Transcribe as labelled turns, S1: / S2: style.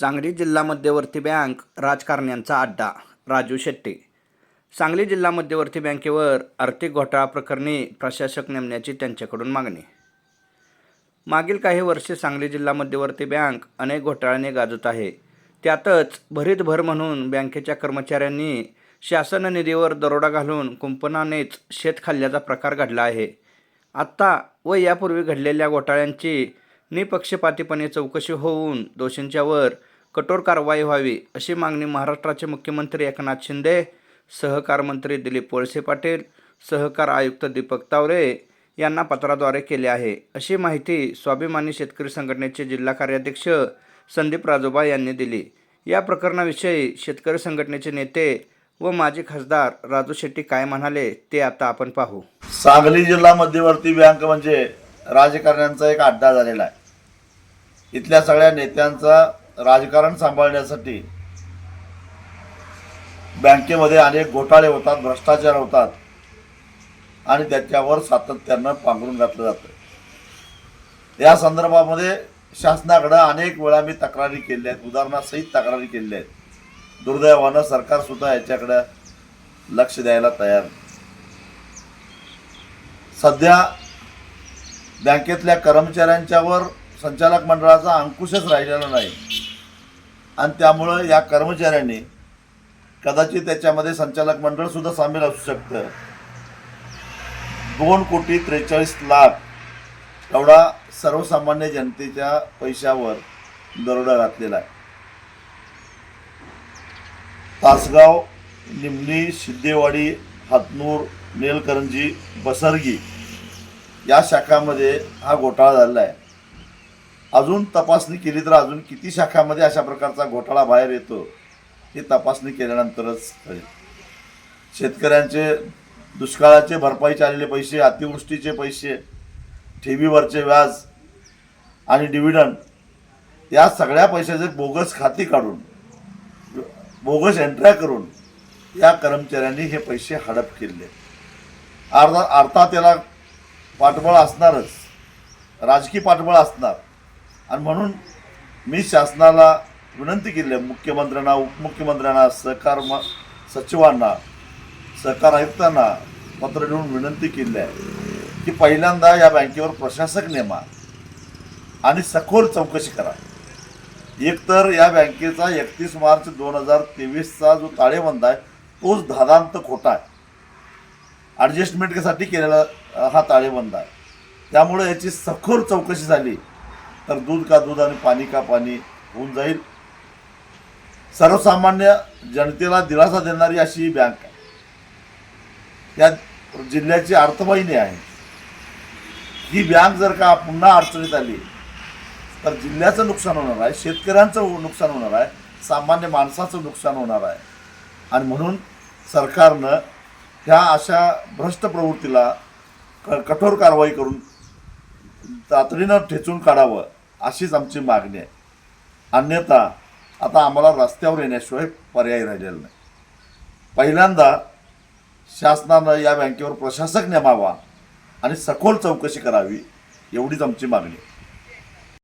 S1: सांगली जिल्हा मध्यवर्ती बँक राजकारण्यांचा अड्डा. राजू शेट्टी. सांगली जिल्हा मध्यवर्ती बँकेवर आर्थिक घोटाळा प्रकरणी प्रशासक नेमण्याची त्यांच्याकडून मागणी. मागील काही वर्षे सांगली जिल्हा मध्यवर्ती बँक अनेक घोटाळ्याने गाजत आहे. त्यातच भरीत भर म्हणून बँकेच्या कर्मचाऱ्यांनी शासन निधीवर दरोडा घालून कुंपणानेच शेत खाल्ल्याचा प्रकार घडला आहे. आत्ता व यापूर्वी घडलेल्या घोटाळ्यांची निपक्षपातीपणे चौकशी होऊन दोषींच्यावर कठोर कारवाई व्हावी अशी मागणी महाराष्ट्राचे मुख्यमंत्री एकनाथ शिंदे सहकार मंत्री दिलीप वळसे पाटील सहकार आयुक्त दीपक तावरे यांना पत्राद्वारे केले आहे. अशी माहिती स्वाभिमानी शेतकरी संघटनेचे जिल्हा कार्याध्यक्ष संदीप राजोबा यांनी दिली. या प्रकरणाविषयी शेतकरी संघटनेचे नेते व माजी खासदार राजू शेट्टी काय म्हणाले ते आता आपण पाहू.
S2: सांगली जिल्हा मध्यवर्ती बँक म्हणजे राजकारण्यांचा एक अड्डा झालेला आहे. इथल्या सगळ्या नेत्यांचा राजकारण सांभाळण्यासाठी बँकेमध्ये अनेक घोटाळे होतात भ्रष्टाचार होतात आणि त्याच्यावर सातत्यानं पांघरून घातलं जातं. या संदर्भामध्ये शासनाकडं अनेक वेळा मी तक्रारी केल्या आहेत उदाहरणासहित तक्रारी केल्या आहेत. दुर्दैवानं सरकार सुद्धा याच्याकडं लक्ष द्यायला तयार सध्या बँकेतल्या कर्मचाऱ्यांच्यावर संचालक मंडळाचा अंकुशच राहिलेला नाही. आणि त्यामुळं या कर्मचाऱ्यांनी कदाचित त्याच्यामध्ये संचालक मंडळ सुद्धा सामील असू शकतं. दोन कोटी त्रेचाळीस लाख एवढा सर्वसामान्य जनतेच्या पैशावर दरोडा घातलेला आहे. तासगाव निमणी सिद्धेवाडी हातनूर नेलकरंजी बसरगी या शाखामध्ये हा घोटाळा झालेला आहे. अजून तपासणी केली तर अजून किती शाखामध्ये अशा प्रकारचा घोटाळा बाहेर येतो हे तपासणी केल्यानंतरच कळेल. शेतकऱ्यांचे दुष्काळाचे भरपाईचे आलेले पैसे अतिवृष्टीचे पैसे ठेवीवरचे व्याज आणि डिव्हिडंड या सगळ्या पैशाचे बोगस खाती काढून बोगस एंट्र्या करून या कर्मचाऱ्यांनी हे पैसे हडप केले. अर्धा अर्थात त्याला पाठबळ असणारच राजकीय पाठबळ असणार. आणि म्हणून मी शासनाला विनंती केली आहे मुख्यमंत्र्यांना उपमुख्यमंत्र्यांना सहकार म सचिवांना सहकार आयुक्तांना पत्र लिहून विनंती केली आहे की पहिल्यांदा या बँकेवर प्रशासक नेमा आणि सखोल चौकशी करा. एकतर या बँकेचा एकतीस मार्च दोन हजार तेवीसचा जो ताळेबंद आहे तोच धादांत खोटा आहे. ॲडजस्टमेंटसाठी केलेला हा ताळेबंद आहे. त्यामुळे याची सखोल चौकशी झाली. तर दूध का दूध आणि पाणी का पाणी होऊन जाईल. सर्वसामान्य जनतेला दिलासा देणारी अशी ही बँक आहे. त्या जिल्ह्याची अर्थवाहिनी आहे. ही बँक जर का पुन्हा अडचणीत आली तर जिल्ह्याचं नुकसान होणार आहे शेतकऱ्यांचं नुकसान होणार आहे सामान्य माणसाचं नुकसान होणार आहे. आणि म्हणून सरकारनं ह्या अशा भ्रष्ट प्रवृत्तीला क कठोर कारवाई करून तातडीनं ठेचून काढावं अशीच आमची मागणी आहे. अन्यथा आता आम्हाला रस्त्यावर येण्याशिवाय पर्याय राहिलेला नाही. पहिल्यांदा शासनानं या बँकेवर प्रशासक नेमावा आणि सखोल चौकशी करावी एवढीच आमची मागणी आहे.